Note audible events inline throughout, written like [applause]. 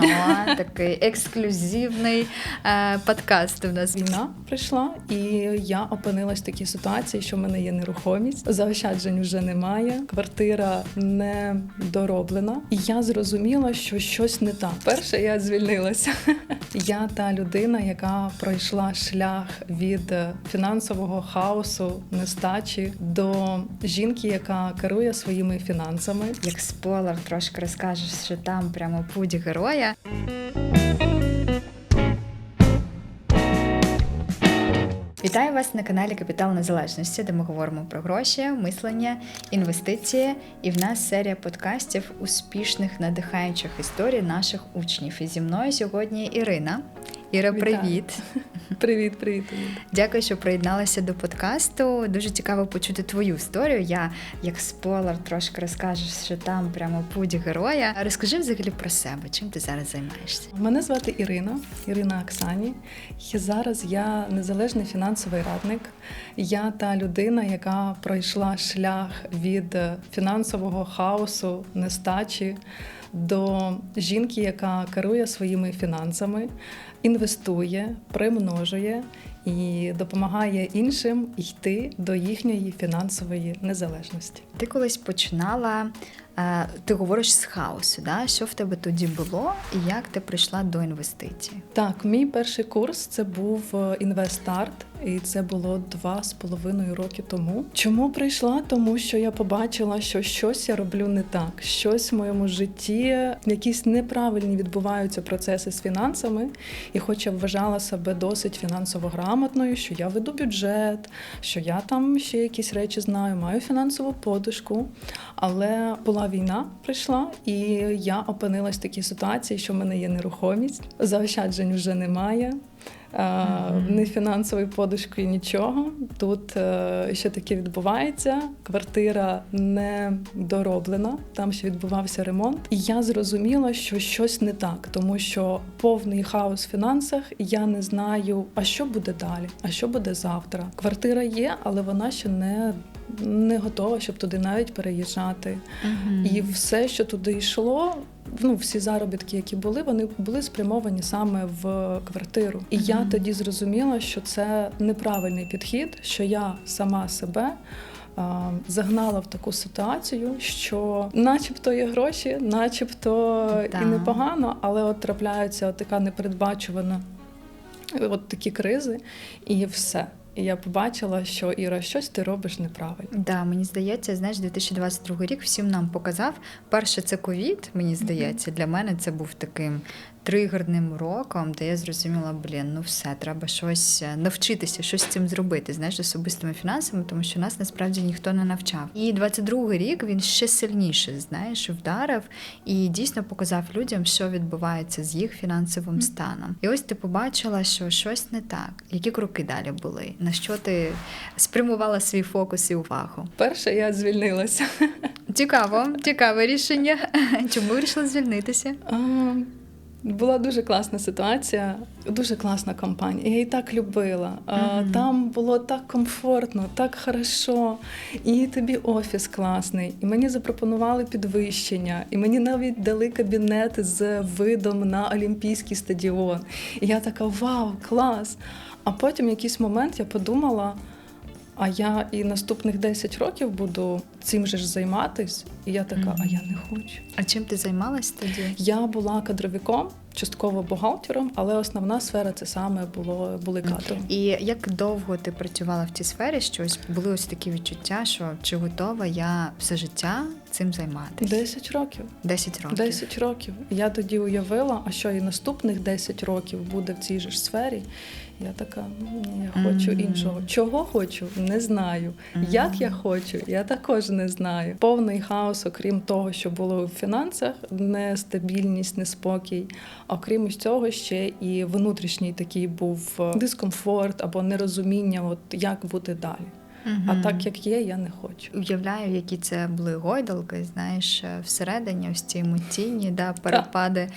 насправді. О, такий ексклюзивний е, подкаст у нас. Війна прийшла, і я опинилась в такій ситуації, що в мене є нерухомість, заощаджень вже немає, квартира не дороблена. І я зрозуміла, що щось не так. Перше, я звільнилася. [laughs] Я та людина, яка пройшла шлях від фінансового хаосу, нестачі до жінки, яка керує своїми фінансами. Як спойлер, трошки розкажеш, що там прямо путь героя. Вітаю вас на каналі Капітал Незалежності, де ми говоримо про гроші, мислення, інвестиції. І в нас серія подкастів успішних надихаючих історій наших учнів. І зі мною сьогодні Ірина. Іра, привіт. Привіт, привіт. Дякую, що приєдналася до подкасту. Дуже цікаво почути твою історію. Я як спойлер трошки розкажеш, що там прямо путь героя. Розкажи взагалі про себе, чим ти зараз займаєшся? Мене звати Ірина, Ірина Оксані. І зараз я незалежний фінансовий радник. Я та людина, яка пройшла шлях від фінансового хаосу, нестачі до жінки, яка керує своїми фінансами, інвестує, примножує і допомагає іншим йти до їхньої фінансової незалежності. Ти колись починала. е, Ти говориш з хаосу, да? що в тебе тоді було, і як ти прийшла до інвестицій? Так, мій перший курс це був е, інвестарт, і це було два з половиною роки тому. Чому прийшла? Тому що я побачила, що щось я роблю не так. Щось в моєму житті, якісь неправильні відбуваються процеси з фінансами. І хоч я вважала себе досить фінансово грамотною, що я веду бюджет, що я там ще якісь речі знаю, маю фінансову подушку. Але була війна, прийшла, і я опинилась в такій ситуації, що в мене є нерухомість, заощаджень вже немає. Е, Мгм. Ні фінансової подушки, нічого. Тут е, ще таке відбувається. Квартира не дороблена, там ще відбувався ремонт. І я зрозуміла, що щось не так, тому що повний хаос в фінансах. Я не знаю, а що буде далі, а що буде завтра. Квартира є, але вона ще не, не готова, щоб туди навіть переїжджати. І все, що туди йшло, ну всі заробітки, які були, вони були спрямовані саме в квартиру. І я тоді зрозуміла, що це неправильний підхід, що я сама себе. Загнала в таку ситуацію, що начебто є гроші, начебто Да. і непогано, але от трапляється от така непередбачувана от такі кризи, і все. І я побачила, що Іра, щось ти робиш неправильно. Да, мені здається, знаєш, 2022 рік всім нам показав. Перше, це ковід, мені здається. Для мене це був таким тригерним роком, де я зрозуміла, блін, ну все, треба щось е, навчитися, щось з цим зробити, знаєш, з особистими фінансами, тому що нас насправді ніхто не навчав. І 22 рік він ще сильніше, знаєш, вдарив і дійсно показав людям, що відбувається з їх фінансовим станом. І ось ти побачила, що щось не так. Які кроки далі були? На що ти спрямувала свій фокус і увагу? Перше, я звільнилася. Цікаво, [laughs] цікаве рішення. Чому вирішила звільнитися? Була дуже класна ситуація, дуже класна компанія. Я її так любила. Мгм. Там було так комфортно, так хорошо. І тобі офіс класний. І мені запропонували підвищення, і мені навіть дали кабінет з видом на Олімпійський стадіон. І я така: вау, клас! А потім в якийсь момент я подумала. А я і наступних 10 років буду цим же ж займатись. І я така, а я не хочу. А чим ти займалась тоді? Я була кадровиком, частково бухгалтером, але основна сфера це саме було були кадри. І як довго ти працювала в цій сфері? Щось були ось такі відчуття, що чи готова я все життя цим займатися? 10 років. 10 років. 10 років. Я тоді уявила, а що і наступних 10 років буде в цій же ж сфері. Я така, «Ну, я хочу Мгм. іншого. Чого хочу, не знаю. Мгм. Як я хочу, я також не знаю. Повний хаос, окрім того, що було в фінансах, нестабільність, неспокій. Окрім цього, ще і внутрішній такий був е, дискомфорт або нерозуміння, от як бути далі. А так як є, я не хочу. Уявляю, які це були гойдалки, знаєш, е, всередині ось ці емоційні да, перепади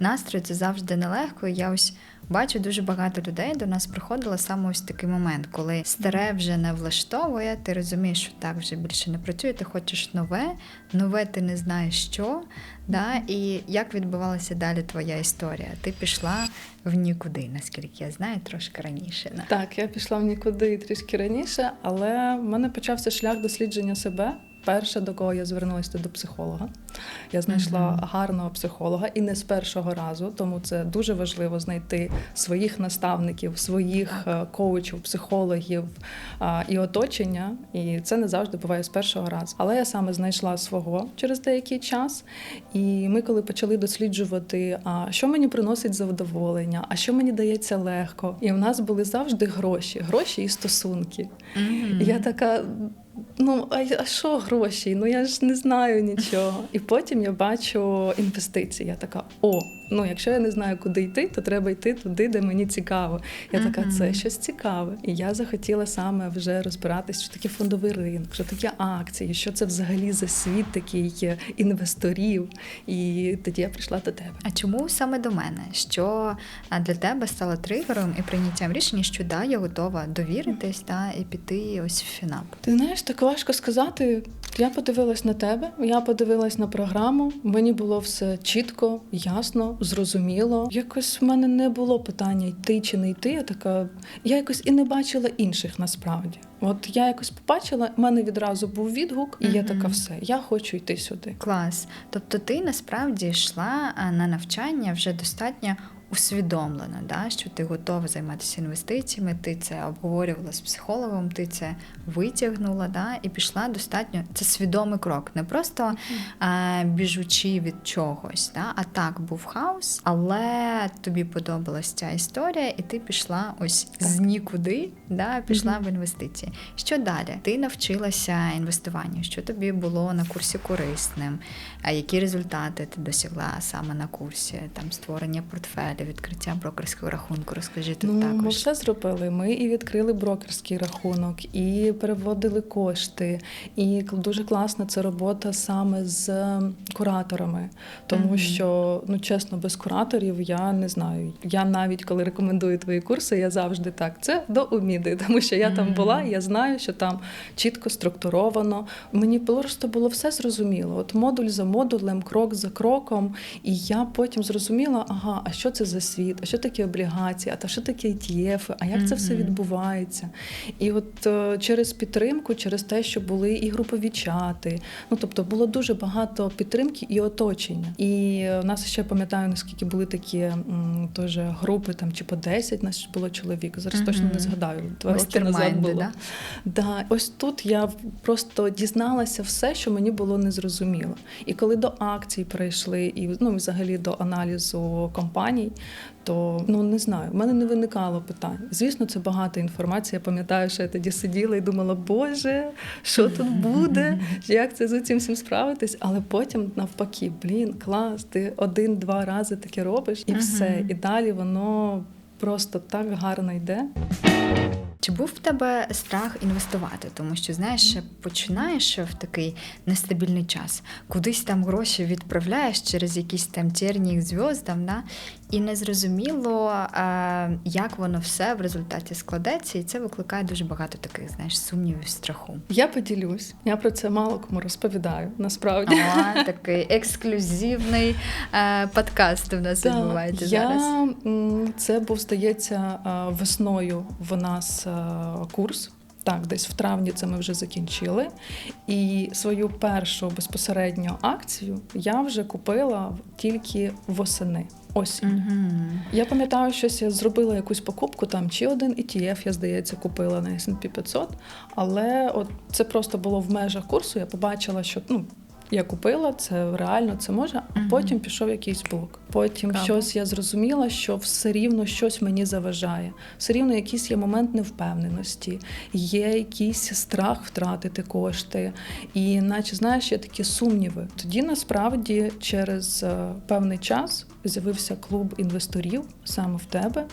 настрою. Це завжди нелегко. Я ось бачу дуже багато людей до нас приходило саме ось такий момент, коли старе вже не влаштовує, ти розумієш, що так вже більше не працює, ти хочеш нове, нове ти не знаєш що. Да? І як відбувалася далі твоя історія? Ти пішла в нікуди, наскільки я знаю, трошки раніше. Да? Так, я пішла в нікуди трішки раніше, але в мене почався шлях дослідження себе. Перше, до кого я звернулася, це до психолога. Я знайшла Мгм. гарного психолога і не з першого разу, тому це дуже важливо знайти своїх наставників, своїх е, коучів, психологів а, і оточення. І це не завжди буває з першого разу. Але я саме знайшла свого через деякий час. І ми, коли почали досліджувати, а що мені приносить задоволення, а що мені дається легко, і в нас були завжди гроші, гроші і стосунки. Мгм. І я така. Ну, а, а що гроші? Ну я ж не знаю нічого. І потім я бачу інвестиції. Я така: о, ну якщо я не знаю, куди йти, то треба йти туди, де мені цікаво. Я така, це щось цікаве. І я захотіла саме вже розбиратись, що таке фондовий ринок, що таке акції, що це взагалі за світ такий е, інвесторів. І тоді я прийшла до тебе. А чому саме до мене? Що для тебе стало тригером і прийняттям рішення, що да, я готова довіритись та і піти ось в фінап? Ти знаєш, так важко сказати. Я подивилась на тебе, я подивилась на програму. Мені було все чітко, ясно, зрозуміло. Якось в мене не було питання йти чи не йти. Я така, я якось і не бачила інших насправді. От я якось побачила, в мене відразу був відгук, і я така, все, я хочу йти сюди. Клас. Тобто ти насправді йшла на навчання вже достатньо усвідомлено, да? що ти готова займатися інвестиціями, ти це обговорювала з психологом, ти це витягнула да? і пішла достатньо. Це свідомий крок, не просто а, біжучи від чогось. Да? А так був хаос, але тобі подобалась ця історія, і ти пішла ось з нікуди, да? пішла Мгм. в інвестиції. Що далі? Ти навчилася інвестуванню, що тобі було на курсі корисним, а які результати ти досягла саме на курсі? Там створення відкриття брокерського рахунку. Розкажи тут Ну, ми все зробили. Ми і відкрили брокерський рахунок, і переводили кошти. І дуже класна це робота саме з кураторами. Тому Мгм. що, ну чесно, без кураторів я не знаю. Я навіть коли рекомендую твої курси, я завжди так. Це до уміди, [laughs] тому що я там була, я знаю, що там чітко структуровано. Мені просто було все зрозуміло. От модуль за модулем, крок за кроком. І я потім зрозуміла, ага, а що це за світ, а що таке облігації, а та що таке ETF, а як це все відбувається. І от е, через підтримку, через те, що були і групові чати, ну тобто було дуже багато підтримки і оточення. І е, в нас ще пам'ятаю, наскільки були такі теж групи, там чи по 10 нас було чоловік. Зараз точно не згадаю. Два роки назад було. да? Да, ось тут я просто дізналася все, що мені було незрозуміло. І коли до акцій перейшли, і ну, взагалі до аналізу компаній, то ну не знаю, в мене не виникало питань. Звісно, це багата інформація. Я пам'ятаю, що я тоді сиділа і думала, Боже, що тут буде? Як це з цим всім справитись? Але потім навпаки, блін, клас, ти один-два рази таке робиш, і все. І далі воно просто так гарно йде. Чи був в тебе страх інвестувати? Тому що знаєш, починаєш в такий нестабільний час, кудись там гроші відправляєш через якісь там терні зв'яздам, да? І незрозуміло, е, як воно все в результаті складеться, і це викликає дуже багато таких, знаєш, сумнівів, страху. Я поділюсь. Я про це мало кому розповідаю. Насправді О, такий ексклюзивний е, подкаст у нас відбувається я, зараз. Це був, здається, е, весною в нас курс. Так, десь в травні це ми вже закінчили. І свою першу безпосередньо акцію я вже купила тільки восени. Осінь. Угу. Я пам'ятаю, щось я зробила якусь покупку там, чи один ETF, я здається, купила на S&P 500, але от це просто було в межах курсу. Я побачила, що ну. Я купила це реально це може, а Мгм. потім пішов якийсь блок. Потім Цікаво. щось я зрозуміла, що все рівно щось мені заважає. Все рівно якийсь є момент невпевненості, є якийсь страх втратити кошти. І наче знаєш, є такі сумніви. Тоді насправді через е, певний час з'явився клуб інвесторів саме в тебе,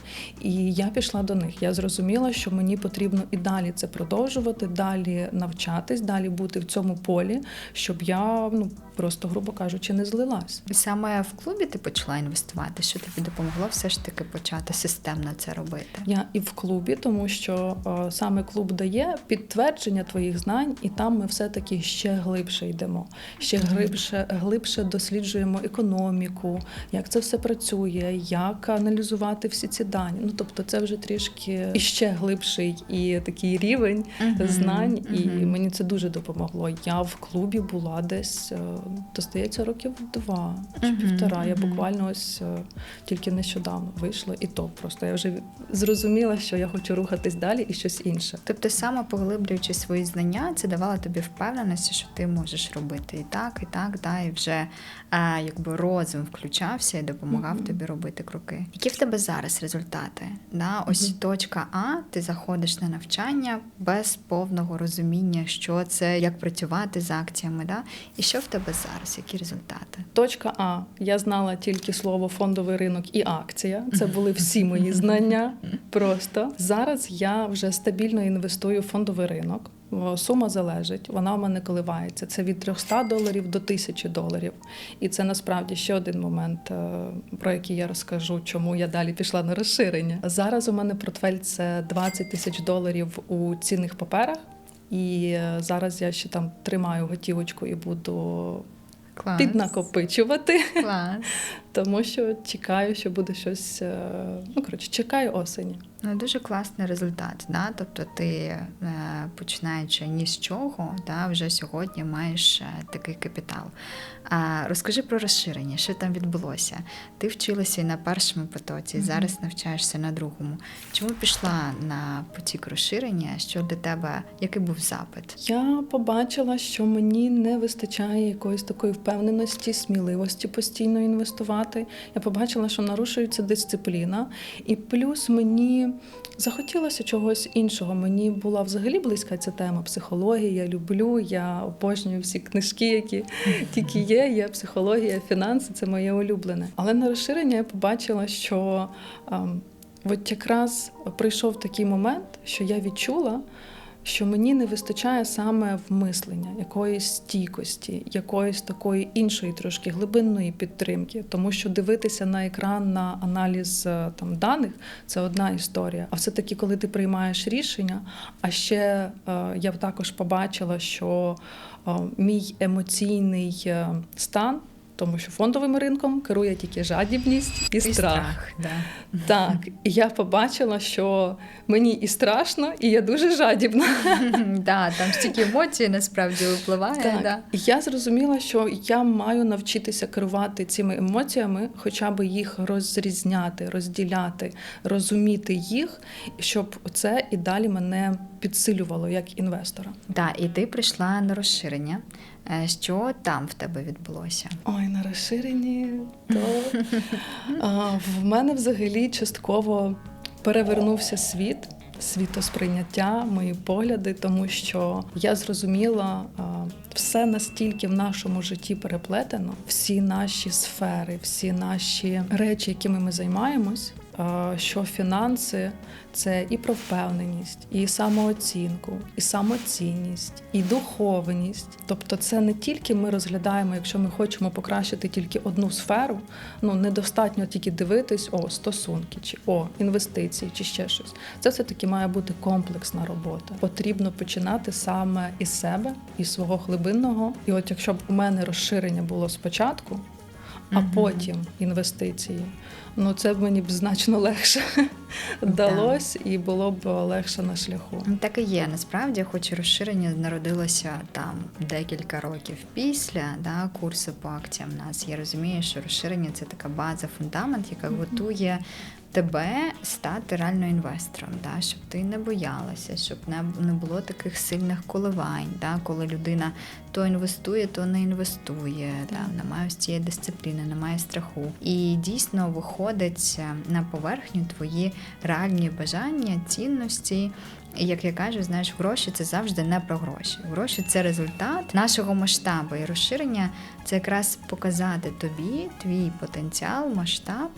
і я пішла до них. Я зрозуміла, що мені потрібно і далі це продовжувати, далі навчатись, далі бути в цьому полі, щоб я ну просто, грубо кажучи, не злилась. Саме в клубі ти почала інвестувати, що тобі допомогло все ж таки почати системно це робити. Я і в клубі, тому що е, саме клуб дає підтвердження твоїх знань, і там ми все-таки ще глибше йдемо. Ще глибше, глибше досліджуємо економіку, як це все працює, як аналізувати всі ці дані. Ну тобто, це вже трішки іще глибший і такий рівень Мгм, знань, і мгм. мені це дуже допомогло. Я в клубі була десь, е, то здається, років два чи півтора. Я буквально ось е, тільки нещодавно вийшла, і то просто я вже зрозуміла, що я хочу рухатись далі і щось інше. Тобто, саме поглиблюючи свої знання, це давало тобі впевненості, що ти можеш робити і так, і так, да, і вже е, якби розум включався і допомагав Мгм. тобі робити кроки. Які в тебе зараз результати? Да? Ось Мгм. точка А, ти заходиш на навчання без повного розуміння, що це, як працювати з акціями. Да? І що в тебе зараз? Які результати? Точка А. Я знала тільки слово фондовий ринок і акція. Це були всі мої знання. Просто зараз я вже стабільно інвестую в фондовий ринок. Сума залежить, вона у мене коливається. Це від 300 доларів до 1000 доларів. І це насправді ще один момент, е, про який я розкажу, чому я далі пішла на розширення. Зараз у мене портфель це 20 тисяч доларів у цінних паперах. І е, зараз я ще там тримаю готівочку і буду Клас. піднакопичувати, Клас. [laughs] тому що чекаю, що буде щось. е, Ну коротше, чекаю осені. Ну, дуже класний результат. Да? Тобто ти, е, починаючи ні з чого, да, вже сьогодні маєш е, такий капітал. Розкажи про розширення, що там відбулося. Ти вчилася і на першому потоці, Мгм. зараз навчаєшся на другому. Чому пішла на потік розширення? Що для тебе, який був запит? Я побачила, що мені не вистачає якоїсь такої впевненості, сміливості постійно інвестувати. Я побачила, що нарушується дисципліна, і плюс мені захотілося чогось іншого. Мені була взагалі близька ця тема психології. Я люблю, я обожнюю всі книжки, які тільки є. Є психологія, фінанси це моє улюблене. Але на розширення я побачила, що ем, от якраз прийшов такий момент, що я відчула. Що мені не вистачає саме в мислення, якоїсь стійкості, якоїсь такої іншої трошки глибинної підтримки, тому що дивитися на екран на аналіз е, там даних це одна історія. А все таки, коли ти приймаєш рішення, а ще е, я також побачила, що е, мій емоційний стан. Тому що фондовим ринком керує тільки жадібність і, страх. да. Так, і я побачила, що мені і страшно, і я дуже жадібна. [laughs] да, там стільки емоцій насправді випливає. Так. Да. І я зрозуміла, що я маю навчитися керувати цими емоціями, хоча б їх розрізняти, розділяти, розуміти їх, щоб це і далі мене підсилювало як інвестора. Да, і ти прийшла на розширення. Е, Що там в тебе відбулося? Ой, на розширенні то в мене взагалі частково перевернувся світ. Світосприйняття, мої погляди, тому що я зрозуміла, все настільки в нашому житті переплетено, всі наші сфери, всі наші речі, якими ми займаємось, що фінанси це і про впевненість, і самооцінку, і самоцінність, і духовність. Тобто, це не тільки ми розглядаємо, якщо ми хочемо покращити тільки одну сферу. Ну недостатньо тільки дивитись о стосунки, чи о інвестиції, чи ще щось. Це все таки має бути комплексна робота. Потрібно починати саме із себе, із свого глибинного. І от якщо б у мене розширення було спочатку, а потім інвестиції. Ну це б мені б значно легше [laughs] далось і було б легше на шляху. Ну, Так і є. Насправді, хоч і розширення народилося там декілька років після да, курсу по акціям нас. Я розумію, що розширення це така база, фундамент, яка готує тебе стати реально інвестором, да, щоб ти не боялася, щоб не, було таких сильних коливань, да, коли людина то інвестує, то не інвестує, Так. да, немає ось цієї дисципліни, немає страху. І дійсно виходить е, на поверхню твої реальні бажання, цінності. І як я кажу, знаєш, гроші це завжди не про гроші. Гроші це результат нашого масштабу. І розширення це якраз показати тобі твій потенціал, масштаб,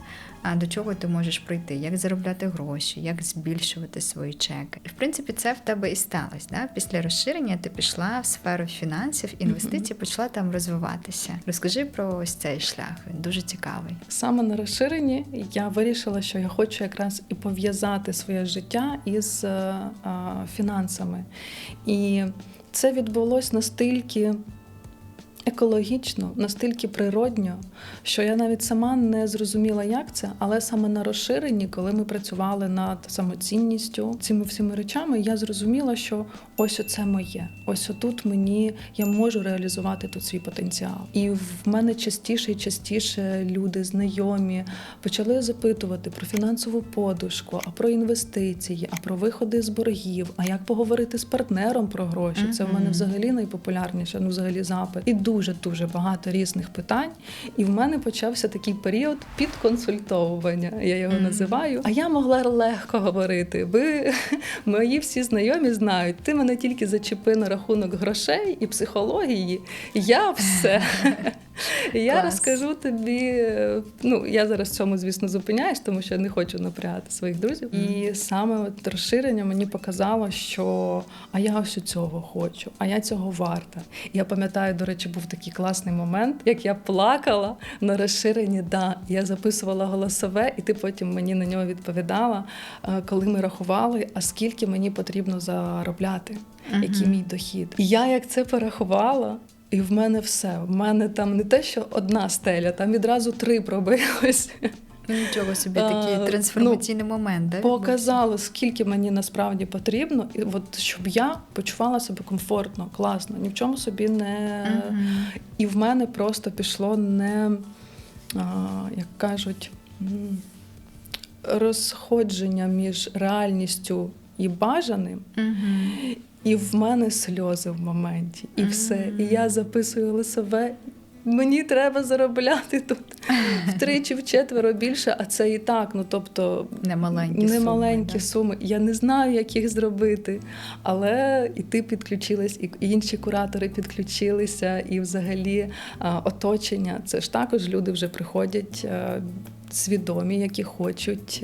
а до чого ти можеш прийти, як заробляти гроші, як збільшувати свої чеки. І в принципі, це в тебе і сталося. Да? Після розширення ти пішла в сферу фінансів, інвестицій, почала там розвиватися. Розкажи про ось цей шлях. Він дуже цікавий. Саме на розширенні я вирішила, що я хочу якраз і пов'язати своє життя із е, а, фінансами. І це відбулось настільки екологічно, настільки природньо, що я навіть сама не зрозуміла, як це, але саме на розширенні, коли ми працювали над самоцінністю, цими всіми речами, я зрозуміла, що ось оце моє. Ось отут мені я можу реалізувати тут свій потенціал. І в мене частіше і частіше люди, знайомі, почали запитувати про фінансову подушку, а про інвестиції, а про виходи з боргів, а як поговорити з партнером про гроші. Це в мене взагалі найпопулярніше, ну взагалі запит. І дуже дуже багато різних питань. І в мене почався такий період підконсультовування, я його Мгм. називаю. А я могла легко говорити. Ви [laughs] мої всі знайомі знають, ти мене тільки зачепи на рахунок грошей і психології. Я все. [laughs] Я Клас. розкажу тобі. Ну я зараз в цьому, звісно, зупиняюсь, тому що я не хочу напрягати своїх друзів. І саме от розширення мені показало, що а я ось цього хочу, а я цього варта. Я пам'ятаю, до речі, був такий класний момент, як я плакала на розширенні. Да, я записувала голосове, і ти потім мені на нього відповідала, е, коли ми рахували, а скільки мені потрібно заробляти, який Мгм. мій дохід. І я як це порахувала. І в мене все. В мене там не те, що одна стеля, там відразу три пробилось. Ну, Нічого собі А, такий трансформаційний момент, да? Показало, скільки мені насправді потрібно, і от щоб я почувала себе комфортно, класно, ні в чому собі не. Мгм. І в мене просто пішло не, а, як кажуть, розходження між реальністю і бажаним. Мгм. І в мене сльози в моменті, і все. І я записую лисове. Мені треба заробляти тут втричі, вчетверо більше, а це і так. Ну тобто Немаленькі не суми, суми. Я не знаю, як їх зробити. Але і ти підключилась, і інші куратори підключилися, і взагалі оточення. Це ж також люди вже приходять. Свідомі, які хочуть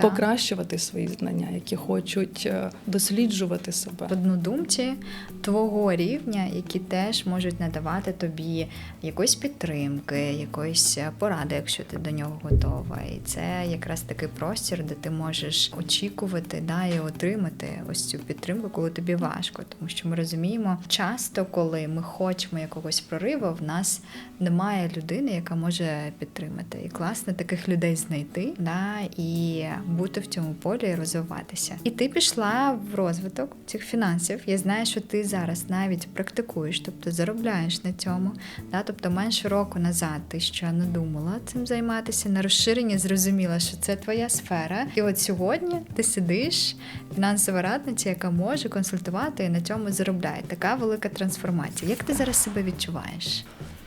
е, Так. покращувати свої знання, які хочуть е, досліджувати себе. однодумці твого рівня, які теж можуть надавати тобі якоїсь підтримки, якоїсь поради, якщо ти до нього готова. І це якраз такий простір, де ти можеш очікувати да, і отримати ось цю підтримку, коли тобі важко. Тому що ми розуміємо, часто, коли ми хочемо якогось прориву, в нас немає людини, яка може підтримати. І класно таких людей знайти да, і бути в цьому полі і розвиватися. І ти пішла в розвиток цих фінансів. Я знаю, що ти зараз навіть практикуєш, тобто заробляєш на цьому. Да? Тобто менше року назад ти ще не думала цим займатися. На розширенні зрозуміла, що це твоя сфера. І от сьогодні ти сидиш, фінансова радниця, яка може консультувати і на цьому заробляє. Така велика трансформація. Як ти зараз себе відчуваєш?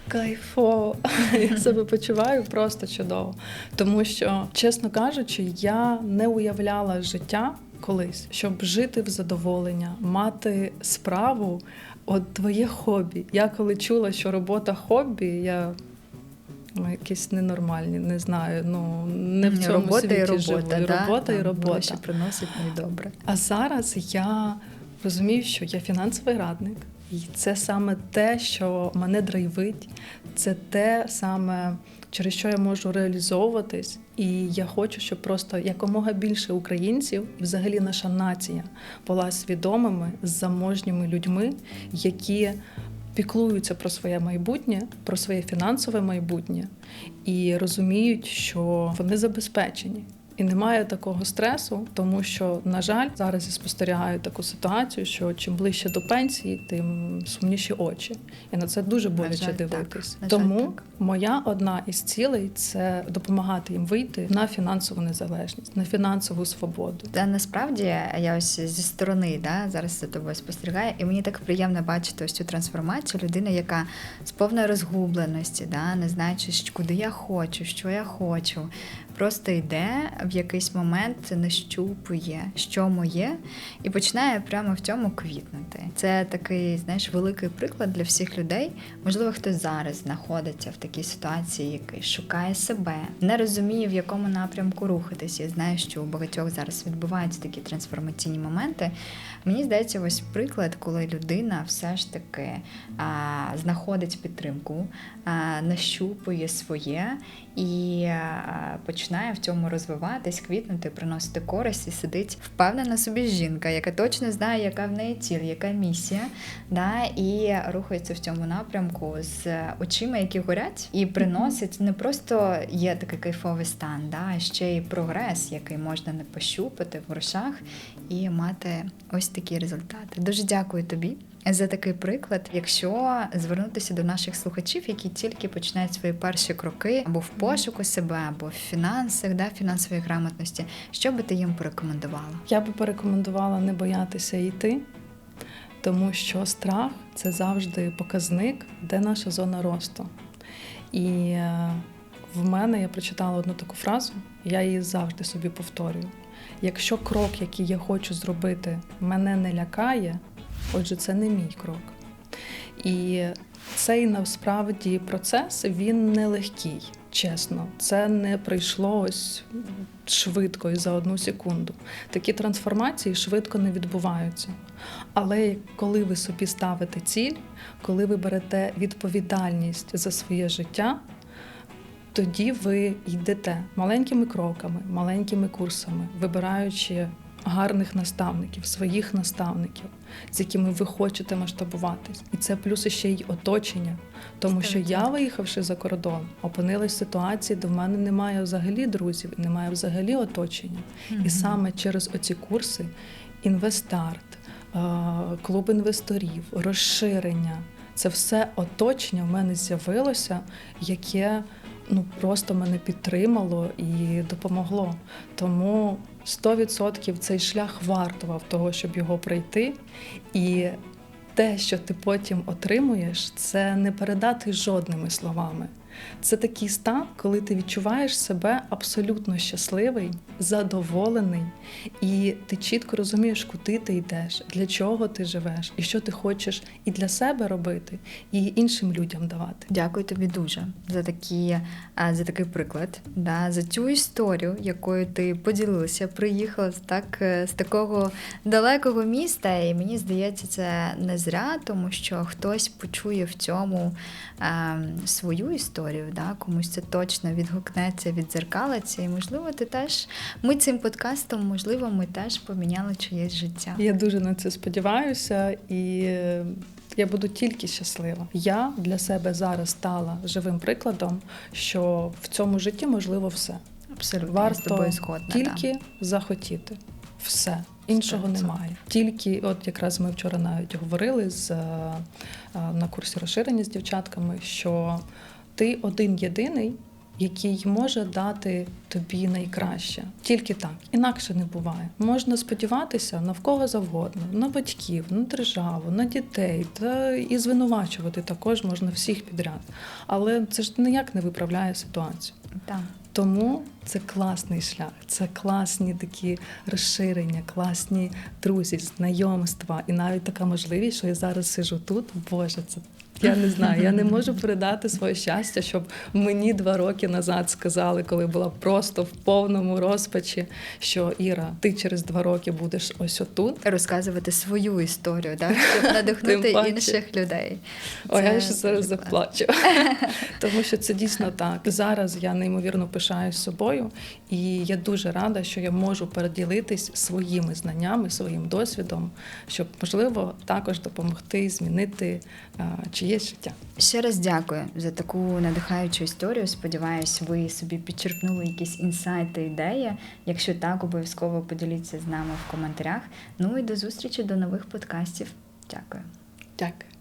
Кайфово. [laughs] Я себе почуваю просто чудово. Тому що, чесно кажучи, я не уявляла життя колись, щоб жити в задоволення, мати справу, от твоє хобі. Я коли чула, що робота хобі, я. ну, Якісь ненормальні, не знаю. Ну не в цьому робота світі і робота, живу. І да? робота і робота. гроші приносить ну і добре. А зараз я розумію, що я фінансовий радник, і це саме те, що мене драйвить, це те саме, через що я можу реалізовуватись. І я хочу, щоб просто якомога більше українців, і взагалі наша нація була свідомими, заможніми людьми, які піклуються про своє майбутнє, про своє фінансове майбутнє і розуміють, що вони забезпечені. І немає такого стресу, тому що, на жаль, зараз я спостерігаю таку ситуацію, що чим ближче до пенсії, тим сумніші очі. І на це дуже боляче жаль, дивитись. так. На жаль, Тому так. моя одна із цілей це допомагати їм вийти на фінансову незалежність, на фінансову свободу. Та насправді я ось зі сторони да, зараз за тобою спостерігаю, і мені так приємно бачити ось цю трансформацію людини, яка з повної розгубленості, да, не знаючи, куди я хочу, що я хочу. Просто йде в якийсь момент, нащупує, що моє, і починає прямо в цьому квітнути. Це такий, знаєш, великий приклад для всіх людей. Можливо, хтось зараз знаходиться в такій ситуації, який шукає себе, не розуміє, в якому напрямку рухатись. Я знаю, що у багатьох зараз відбуваються такі трансформаційні моменти. Мені здається, ось приклад, коли людина все ж таки а, знаходить підтримку, а, нащупує своє і а, починає в цьому розвиватись, квітнути, приносити користь і сидить впевнена собі жінка, яка точно знає, яка в неї ціль, яка місія, да, і рухається в цьому напрямку з очима, які горять, і приносить не просто є такий кайфовий стан, да, а ще й прогрес, який можна не пощупати в грошах і мати ось такі результати. Дуже дякую тобі. За такий приклад, якщо звернутися до наших слухачів, які тільки починають свої перші кроки або в пошуку себе, або в фінансах, да, фінансової грамотності, що би ти їм порекомендувала? Я би порекомендувала не боятися йти, тому що страх це завжди показник, де наша зона росту. І е, в мене я прочитала одну таку фразу, я її завжди собі повторюю. Якщо крок, який я хочу зробити, мене не лякає, отже, це не мій крок. І цей насправді процес він нелегкий, чесно. Це не прийшло ось швидко і за одну секунду. Такі трансформації швидко не відбуваються. Але коли ви собі ставите ціль, коли ви берете відповідальність за своє життя, тоді ви йдете маленькими кроками, маленькими курсами, вибираючи гарних наставників, своїх наставників, з якими ви хочете масштабуватись. І це плюс ще й оточення. Тому що я, виїхавши за кордон, опинилась в ситуації, де в мене немає взагалі друзів, немає взагалі оточення. І саме через оці курси інвестарт, е, клуб інвесторів, розширення це все оточення в мене з'явилося, яке ну просто мене підтримало і допомогло. Тому 100% цей шлях вартував того, щоб його пройти. І те, що ти потім отримуєш, це не передати жодними словами. Це такий стан, коли ти відчуваєш себе абсолютно щасливий, задоволений, і ти чітко розумієш, куди ти йдеш, для чого ти живеш, і що ти хочеш і для себе робити, і іншим людям давати. Дякую тобі дуже за такі, за такий приклад, да, за цю історію, якою ти поділилася, приїхала так е, з такого далекого міста. І мені здається, це не зря, тому що хтось почує в цьому а, свою історію, да, комусь це точно відгукнеться, відзеркалиться. І можливо, ти теж ми цим подкастом, можливо, ми теж поміняли чиєсь життя. Я дуже на це сподіваюся, і е, я буду тільки щаслива. Я для себе зараз стала живим прикладом, що в цьому житті можливо все. Абсолютно Варто згодна. тільки захотіти. Все. Іншого 100%. немає. Тільки, от якраз ми вчора навіть говорили з, е, е, на курсі розширення з дівчатками, що ти один єдиний, який може дати тобі найкраще. Тільки так. Інакше не буває. Можна сподіватися на кого завгодно, на батьків, на державу, на дітей, та і звинувачувати також можна всіх підряд. Але це ж ніяк не виправляє ситуацію. Так. Тому це класний шлях, це класні такі розширення, класні друзі, знайомства, і навіть така можливість, що я зараз сижу тут. Боже, це Я не знаю, я не можу передати своє щастя, щоб мені два роки назад сказали, коли була просто в повному розпачі, що Іра, ти через два роки будеш ось отут. Розказувати свою історію, так? [laughs] щоб надихнути інших людей. Ой, Це я ж зараз заплачу. [laughs] Тому що це дійсно так. Зараз я неймовірно пишаюсь собою, і я дуже рада, що я можу переділитись своїми знаннями, своїм досвідом, щоб можливо також допомогти змінити а, чиєсь життя. Ще раз дякую за таку надихаючу історію. Сподіваюсь, ви собі підчерпнули якісь інсайти, ідеї. Якщо так, обов'язково поділіться з нами в коментарях. Ну і до зустрічі до нових подкастів. Дякую. Дякую.